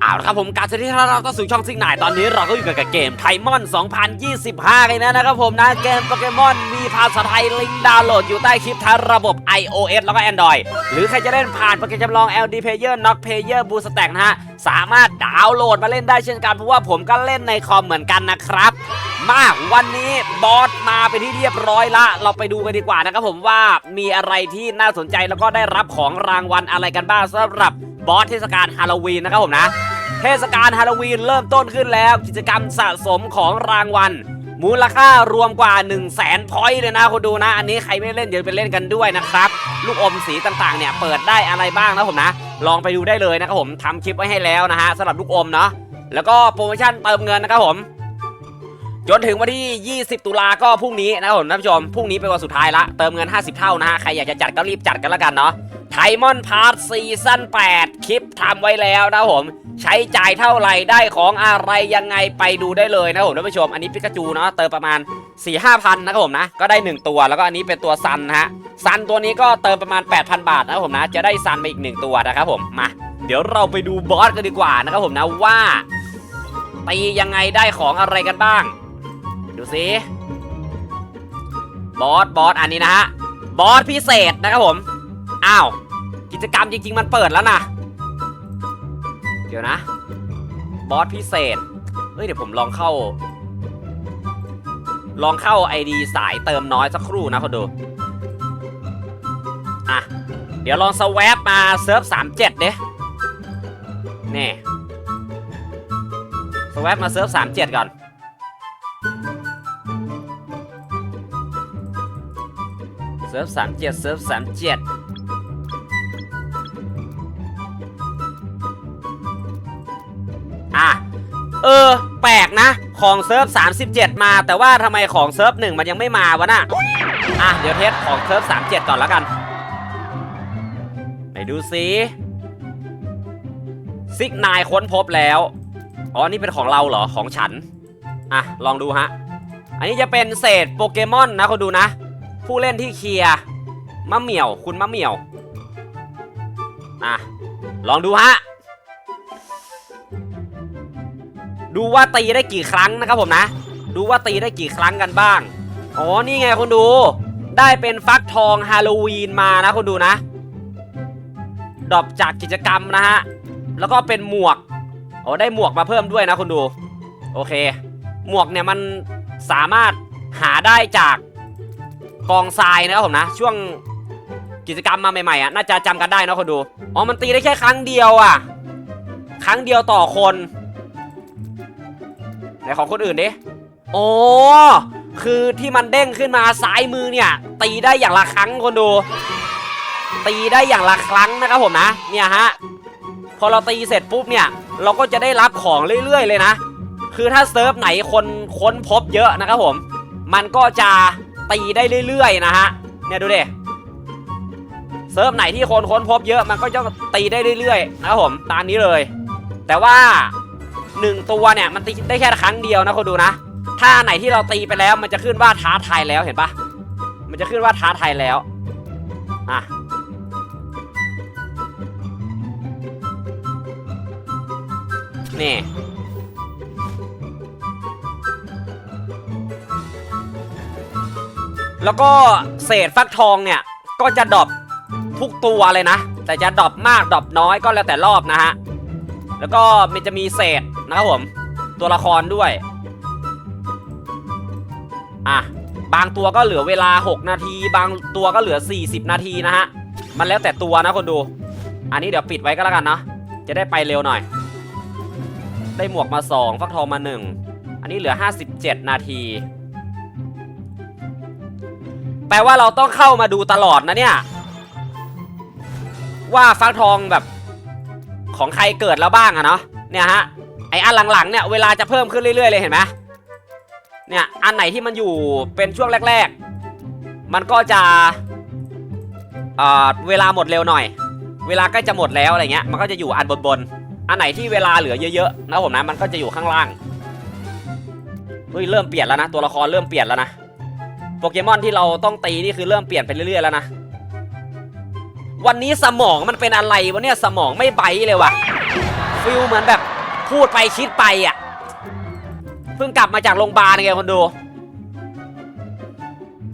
เอาละครับผมการสวัสดีที่เราต้องสู่ช่องซิงหน่ายตอนนี้เราก็อยู่กับเกมไทมอน 2025 กันแล้วนะครับผมนะเกมโปเกมอนมีภาษาไทยลิงก์ดาวน์โหลดอยู่ใต้คลิปทั้งระบบ iOS แล้วก็ Android หรือใครจะเล่นผ่านโปรแกรมจำลอง LD Player Knock Player Boost Stack นะฮะ สามารถดาวน์โหลดมาเล่นได้เช่นกัน เพราะว่าผมก็เล่นในคอมเหมือนกันนะครับ มาวันนี้บอสมาเป็นที่เรียบร้อยละ เราไปดูกันดีกว่านะครับผมว่ามีอะไรที่น่าสนใจแล้วก็ได้รับของรางวัลอะไรกันบ้างสำหรับ บอสเทศกาลฮาโลวีนนะครับผมนะ เทศกาลฮาโลวีนเริ่มต้นขึ้นแล้วกิจกรรมสะสมของรางวัลมูลค่ารวมกว่า 1 0 0 0 0แสนพอยต์เลยนะคุณดูนะ อันนี้ใครไม่เล่นเดี๋ยวไปเล่นกันด้วยนะครับ ลูกอมสีต่างๆ เนี่ยเปิดได้อะไรบ้างนะผมนะ ลองไปดูได้เลยนะครับผมทำคลิปไว้ให้แล้วนะฮะสำหรับลูกอมเนาะแล้วก็โปรโมชั่นเติมเงินนะครับผม จนถึงวันที่ 20 ตุลาก็พรุ่งนี้นะครับผมท่านผู้ชมพรุ่งนี้เป็นวันสุดท้ายละเติมเงิน 50 เท่านะฮะใครอยากจะจัดก็รีบจัดกันแล้วกันเนาะ ไทมอนพาร์ทซีซั่น8 คลิปทำไว้แล้วนะผม ใช้จ่ายเท่าไหร่ได้ของอะไรยังไงไปดูได้เลยนะครับผมท่านผู้ชม อันนี้ปิกาจูเนาะเติมประมาณ 4 5พันนะครับผมนะ ก็ได้ 1 ตัวแล้วก็อันนี้เป็นตัวซันนะฮะ ซันตัวนี้ก็เติมประมาณ 8,000 บาทนะครับผมนะ จะได้ซันมาอีก 1 ตัวนะครับผม มา เดี๋ยวเราไปดูบอสกันดีกว่านะครับผมนะว่าตียังไงได้ของอะไรกันบ้าง ดูสิบอสบอสอันนี้นะฮะบอสพิเศษนะครับผม อ้าว กิจกรรมจริง ๆ มันเปิดแล้วนะ เดี๋ยวนะ บอสพิเศษ เฮ้ย เดี๋ยวผมลองเข้า ลองเข้า ID สายเติมน้อยสักครู่นะคนดู อะ เดี๋ยวลองสวปมาเซิร์ฟ37เด้นี่สวปมาเซิร์ฟ37ก่อนเซิร์ฟ37เซิร์ฟ37อ่ ออแปลกนะ ของเซิร์ฟ 37 มา แต่ว่าทำไมของเซิร์ฟ1มันยังไม่มาวะน่ะ อะ เดี๋ยวเทสของเซิร์ฟ 37 ก่อนแล้วกันไหนดูซิซิกนายค้นพบแล้ว อ๋อ นี่เป็นของเราเหรอ ของฉัน อะ ลองดูฮะ อันนี้จะเป็นเศษโปเกมอนนะคนดูนะ ผู้เล่นที่เคลียร์มะเหมี่ยว คุณมะเหมี่ยว อะ ลองดูฮะ ดูว่าตีได้กี่ครั้งนะครับผมนะ ดูว่าตีได้กี่ครั้งกันบ้าง อ๋อ นี่ไงคุณดู ได้เป็นฟักทองฮาโลวีนมานะคุณดูนะ ดรอปจากกิจกรรมนะฮะ แล้วก็เป็นหมวก อ๋อ ได้หมวกมาเพิ่มด้วยนะคุณดู โอเค หมวกเนี่ยมันสามารถหาได้จากกองทรายนะครับผมนะ ช่วงกิจกรรมมาใหม่ๆอะ น่าจะจำกันได้นะคนดู อ๋อ มันตีได้แค่ครั้งเดียวอะ ครั้งเดียวต่อคน นของคนอื่นดิโอ้คือที่มันเด้งขึ้นมาซ้ายมือเนี่ย ตีได้อย่างละครั้งคนดู ตีได้อย่างละครั้งนะครับผมนะ เนี่ยฮะพอเราตีเสร็จปุ๊บเนี่ย เราก็จะได้รับของเรื่อย ๆ เลยนะ คือถ้าเซิร์ฟไหนคนค้นพบเยอะนะครับผม มันก็จะตีได้เรื่อยๆนะฮะ เนี่ยดูดิเซิร์ฟไหนที่คนค้นพบเยอะมันก็จะตีได้เรื่อยๆนะครับผมตามนี้เลย แต่ว่า หนึ่งตัวเนี่ยมันตีได้แค่ครั้งเดียวนะคนดูนะ ถ้าไหนที่เราตีไปแล้วมันจะขึ้นว่าท้าทายแล้วเห็นปะมันจะขึ้นว่าท้าทายแล้วอะนี่แล้วก็เศษฟักทองเนี่ย ก็จะดรอปทุกตัวเลยนะ แต่จะดรอปมากดรอปน้อยก็แล้วแต่รอบนะฮะ แล้วก็มันจะมีเศษ นะครับผม ตัวละครด้วย อะ บางตัวก็เหลือเวลา 6 นาที บางตัวก็เหลือ 40 นาทีนะฮะ มันแล้วแต่ตัวนะคนดู อันนี้เดี๋ยวปิดไว้ก็แล้วกันเนาะ จะได้ไปเร็วหน่อย ได้หมวกมา 2 ฟักทองมา 1 อันนี้เหลือ 57 นาที แปลว่าเราต้องเข้ามาดูตลอดนะเนี่ย ว่าฟักทองแบบของใครเกิดแล้วบ้างอะเนาะเนี่ยฮะ ไออันหลังๆเนี่ยเวลาจะเพิ่มขึ้นเรื่อยๆเลยเห็นไหมเนี่ยอันไหนที่มันอยู่เป็นช่วงแรก ๆ มันก็จะเอ่อเวลาหมดเร็วหน่อย เวลาใกล้จะหมดแล้วอะไรเงี้ยมันก็จะอยู่อันบนๆอันไหนที่เวลาเหลือเยอะๆนะผมนะมันก็จะอยู่ข้างล่างเฮ้ยเริ่มเปลี่ยนแล้วนะตัวละครเริ่มเปลี่ยนแล้วนะโปเกมอนที่เราต้องตีนี่คือเริ่มเปลี่ยนไปเรื่อยๆแล้วนะวันนี้สมองมันเป็นอะไรวะเนี่ยสมองไม่ไปเลยว่ะฟิลเหมือนแบบ พูดไปคิดไปอะ เพิ่งกลับมาจากโรงพยาบาลไงคนดู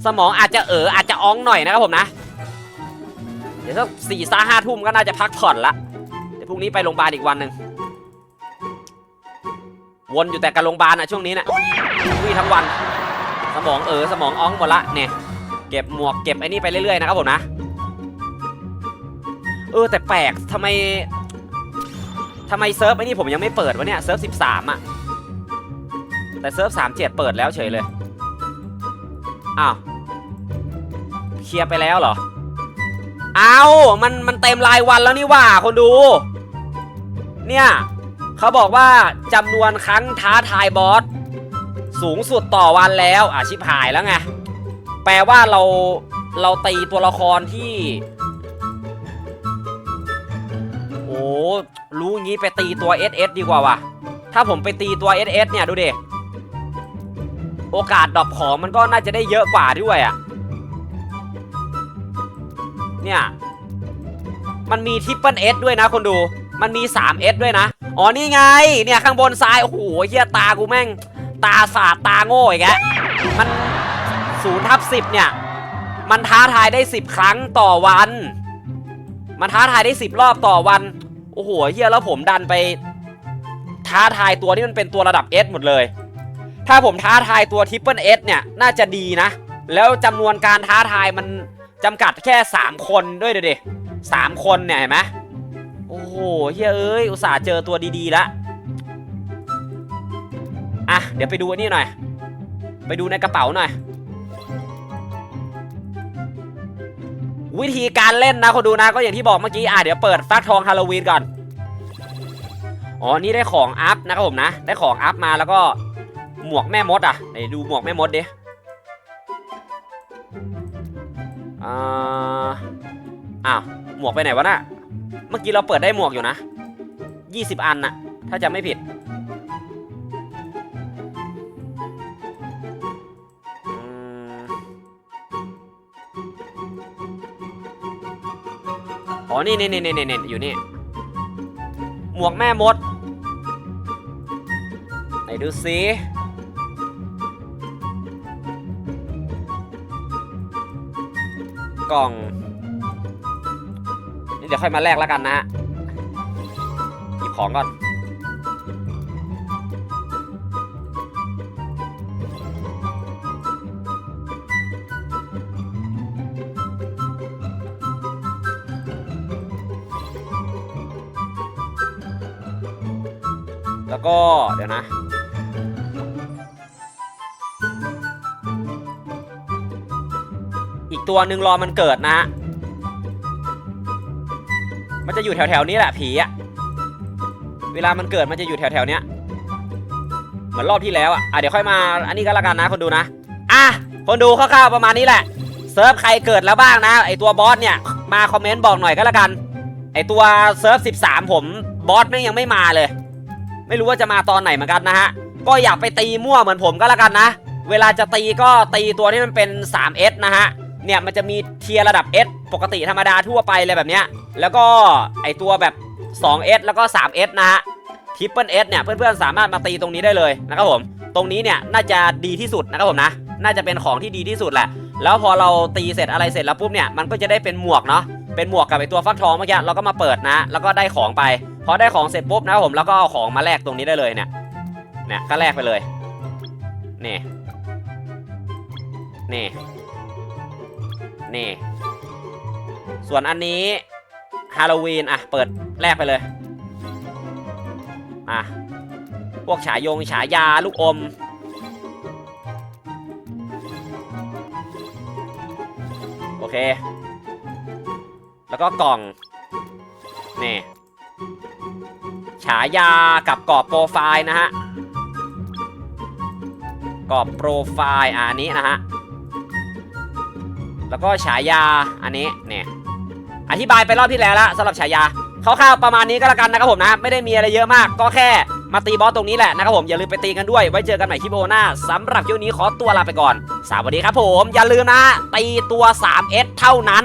สมองอาจจะเอออาจจะอ้องหน่อยนะครับผมนะ เดี๋ยวสักสี่ซ่าห้าทุ่มก็น่าจะพักผ่อนละ เดี๋ยวพรุ่งนี้ไปโรงพยาบาลอีกวันหนึ่งวนอยู่แต่กับโรงพยาบาลอะช่วงนี้นะวิ่งทั้งวัน สมองเออสมองอ้องหมดละเนี่ยเก็บหมวกเก็บไอ้นี่ไปเรื่อยๆนะครับผมนะ เออแต่แปลกทำไม ทำไมเซิร์ฟไอ้นี่ผมยังไม่เปิดวะเนี่ยเซิร์ฟ13อะแต่เซิร์ฟ37เจ็ดเปิดแล้วเฉยเลย อ้าว เคลียร์ไปแล้วเหรอ เอามันมันเต็มรายวันแล้วนี่ว่าคนดู เนี่ยเขาบอกว่าจำนวนครั้งท้าทายบอสสูงสุดต่อวันแล้วอาชิบหายแล้วไง แปลว่าเราเราตีตัวละครที่ รู้งี้ไปตีตัว SS ดีกว่าว่ะถ้าผมไปตีตัว SS เนี่ยดูดิโอกาสดรอปของมันก็น่าจะได้เยอะกว่าด้วยอะ่ะ เนี่ย มันมีทิปเปิลเอสด้วยนะคนดู มันมี 3S ด้วยนะ อ๋อนี่ไง เนี่ยข้างบนซ้าย โอ้โหเฮียตากูแม่ง ตาฝาดตาโง่อีกแล้วมันศูนย์ทับสิบเนี่ย มันท้าทายได้ 10 ครั้งต่อวัน มันท้าทายได้ 10 รอบต่อวัน โอ้โหเฮียแล้วผมดันไป ท้าทายตัวที่มันเป็นตัวระดับ S หมดเลย ถ้าผมท้าทายตัวทิปเปิลเอสเนี่ย น่าจะดีนะ แล้วจำนวนการท้าทายมันจำกัดแค่ 3 คนด้วยเดี๋ยวดิสามคนเนี่ยเห็นไหมโอ้โหเฮ้ยเอ้ย อุตส่าห์เจอตัวดีๆแล้วอะ เดี๋ยวไปดูนนี้หน่อย ไปดูในกระเป๋าหน่อย วิธีการเล่นนะคนดูนะก็อย่างที่บอกเมื่อกี้อะเดี๋ยวเปิดฟักทองฮาโลวีนก่อนอ๋อนี่ได้ของอัพนะครับผมนะ ได้ของอัพมาแล้วก็หมวกแม่มดอะไหนดูหมวกแม่มดดิอ่าอ้าวหมวกไปไหนวะน่ะเมื่อกี้เราเปิดได้หมวกอยู่นะ 20 อันน่ะ ถ้าจะไม่ผิด อ๋อนี่นี่นี่นี่นี่อยู่นี่ หมวกแม่มด ไหนดูสิกล่อง นี่เดี๋ยวค่อยมาแลกแล้วกันนะฮะหยิบของก่อน ก็เดี๋ยวนะ อีกตัวหนึ่งรอมันเกิดนะฮะ มันจะอยู่แถวๆนี้แหละผีอะเวลามันเกิดมันจะอยู่แถวๆเนี้ยเหมือนรอบที่แล้วอะอะเดี๋ยวค่อยมา อันนี้ก็แล้วกันนะคนดูนะ อะคนดูคร่าวๆประมาณนี้แหละ เซิร์ฟใครเกิดแล้วบ้างนะ ไอตัวบอสเนี่ย มาคอมเมนต์บอกหน่อยก็แล้วกัน ไอตัวเซิร์ฟ 13 ผมบอสแม่งยังไม่มาเลย ไม่รู้ว่าจะมาตอนไหนเหมือนกันนะฮะ ก็อยากไปตีมั่วเหมือนผมก็แล้วกันนะ เวลาจะตีก็ตีตัวที่มันเป็น 3S นะฮะ เนี่ยมันจะมีเทียร์ระดับ S ปกติธรรมดาทั่วไปเลยแบบเนี้ย แล้วก็ไอตัวแบบ 2S แล้วก็ 3S นะฮะทริปเปิล S เนี่ยเพื่อนๆสามารถมาตีตรงนี้ได้เลยนะครับผม ตรงนี้เนี่ยน่าจะดีที่สุดนะครับผมนะ น่าจะเป็นของที่ดีที่สุดแหละ แล้วพอเราตีเสร็จอะไรเสร็จแล้วปุ๊บเนี่ยมันก็จะได้เป็นหมวกเนาะ เป็นหมวกกับไอตัวฟักทองเมื่อกี้เราก็มาเปิดนะ แล้วก็ได้ของไป พอได้ของเสร็จปุ๊บนะผมแล้วก็เอาของมาแลกตรงนี้ได้เลยเนี่ยเนี่ยก็แลกไปเลยนี่นี่นี่ส่วนอันนี้ฮาโลวีนอะเปิดแลกไปเลยอะพวกฉายงฉายาลูกอม โอเค แล้วก็กล่องนี่ ฉายากับกรอบโปรไฟล์นะฮะกรอบโปรไฟล์อันนี้นะฮะแล้วก็ฉายาอันนี้เนี่ยอธิบายไปรอบที่แล้วละสำหรับฉายาคร่าวๆประมาณนี้ก็แล้วกันนะครับผมนะ ไม่ได้มีอะไรเยอะมาก ก็แค่มาตีบอสตรงนี้แหละนะครับผมอย่าลืมไปตีกันด้วย ไว้เจอกันใหม่คลิปโอหน้าสำหรับคลิปนี้ขอตัวลาไปก่อน สวัสดีครับผม อย่าลืมนะตีตัว 3S เท่านั้น